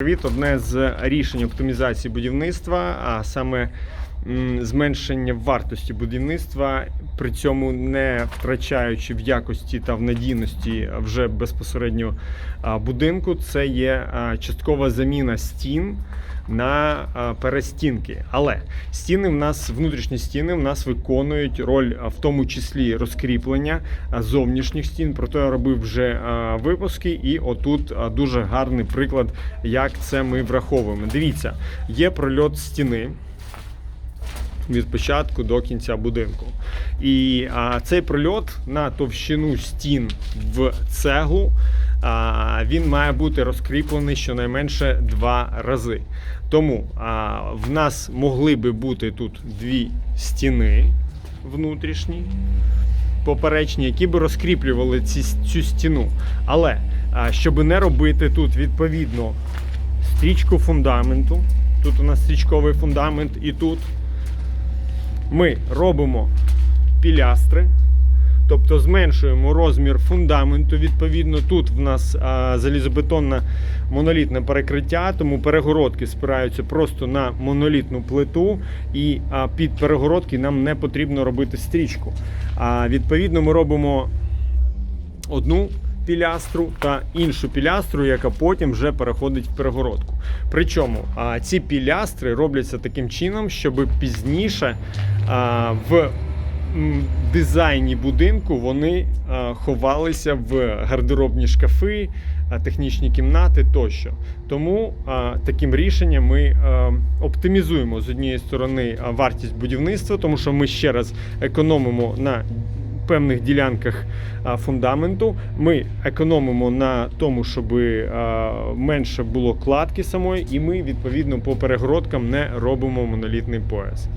Привіт, одне з рішень оптимізації будівництва, а саме зменшення вартості будівництва, при цьому не втрачаючи в якості та в надійності вже безпосередньо будинку, це є часткова заміна стін на перестінки. Але стіни в нас, внутрішні стіни в нас виконують роль, в тому числі розкріплення зовнішніх стін. Про то я робив вже випуски, і отут дуже гарний приклад, як це ми враховуємо. Дивіться, є прольот стіни. Від початку до кінця будинку. І а, цей прольот на товщину стін в цеглу а, він має бути розкріплений щонайменше два рази. Тому а, в нас могли би бути тут дві стіни внутрішні, поперечні, які би розкріплювали ці, цю стіну. Але щоб не робити тут відповідно стрічку фундаменту, тут у нас стрічковий фундамент і тут ми робимо пілястри, тобто зменшуємо розмір фундаменту. Відповідно, тут в нас залізобетонне монолітне перекриття, тому перегородки спираються просто на монолітну плиту, і під перегородки нам не потрібно робити стрічку. А відповідно, ми робимо одну пілястру та іншу пілястру, яка потім вже переходить в перегородку. Причому ці пілястри робляться таким чином, щоб пізніше в дизайні будинку вони ховалися в гардеробні шкафи, технічні кімнати тощо. Тому таким рішенням ми оптимізуємо з однієї сторони вартість будівництва, тому що ми ще раз економимо на певних ділянках фундаменту. Ми економимо на тому, щоб менше було кладки самої, і ми відповідно по перегородкам не робимо монолітний пояс.